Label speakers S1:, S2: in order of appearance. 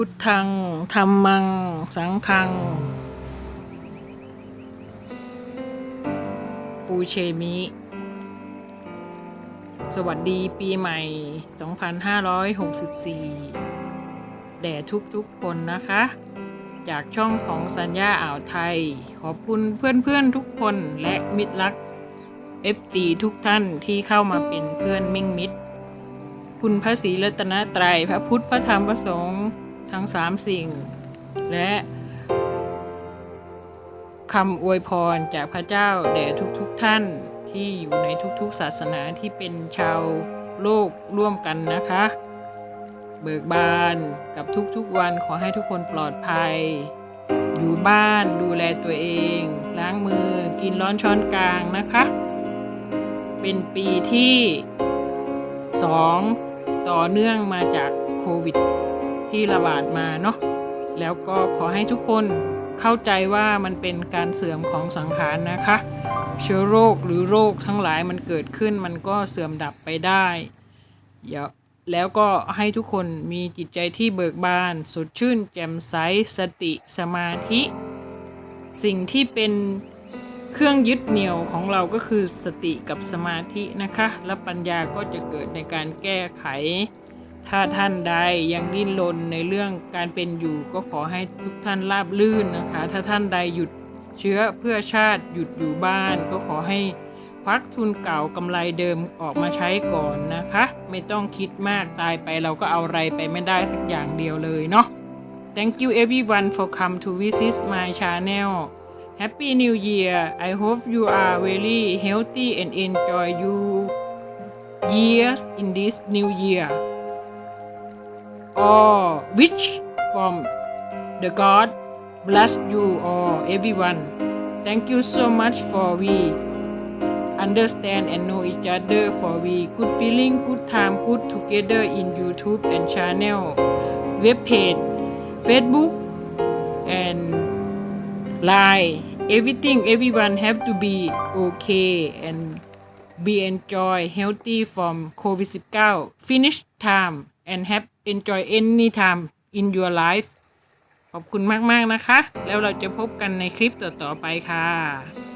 S1: พุทธังธรรมัง สังฆัง ปูเชมิ สวัสดีปีใหม่ 2564 แด่ทุกๆคนนะคะ จากช่องของสัญญาอ่าวไทย ขอบคุณเพื่อนๆทุกคนและมิตรรัก FG ทุกท่านที่เข้ามาเป็นเพื่อนมิ่งมิตรคุณพระศรีรัตนตรัยพระพุทธพระธรรมพระสงฆ์ ทั้งสามสิ่ง และคำอวยพรจากพระเจ้าแด่ทุกๆทท่านที่อยู่ในทุกๆศาสนาที่เป็นชาวโลกร่วมกันนะคะ เบิกบานกับทุกๆวันขอให้ทุกคนปลอดภัย อยู่บ้านดูแลตัวเอง ล้างมือกินร้อนช้อนกลางนะคะ เป็นปีที่ 2 ต่อเนื่องมาจากโควิด ที่ระบาดมาเนาะแล้วก็ขอให้ทุกคนเข้าใจว่ามันเป็นการเสื่อมของสังขารนะคะ เชื้อโรคหรือโรคทั้งหลายมันเกิดขึ้นมันก็เสื่อมดับไปได้แล้วก็ให้ทุกคนมีจิตใจที่เบิกบาน สดชื่น แจ่มใสสติสมาธิ สิ่งที่เป็นเครื่องยึดเหนี่ยวของเราก็คือสติกับสมาธินะคะ และปัญญาก็จะเกิดในการแก้ไข ถ้าท่านใดยังดิ้นรนในเรื่องการเป็นอยู่ ก็ขอให้ทุกท่านราบลื่นนะคะ ถ้าท่านใดหยุดเชื้อเพื่อชาติหยุดอยู่บ้าน ก็ขอให้ควักทุนเก่ากำไรเดิมออกมาใช้ก่อนนะคะ ไม่ต้องคิดมากตายไปเราก็เอาอะไรไปไม่ได้สักอย่างเดียวเลยเนาะ Thank you everyone for come to visit my channel Happy New Year I hope you are very healthy and enjoy you years in this new year or wish from the God bless you all everyone. Thank you so much for we understand and know each other for we good feeling good time good together in YouTube and channel web Facebook and Line. Everything everyone have to be okay and be enjoy healthy from COVID-19. Finish time and have enjoy any time in your life ขอบคุณมาก ๆ นะคะ แล้วเราจะพบกันในคลิปต่อ ๆ ไปค่ะ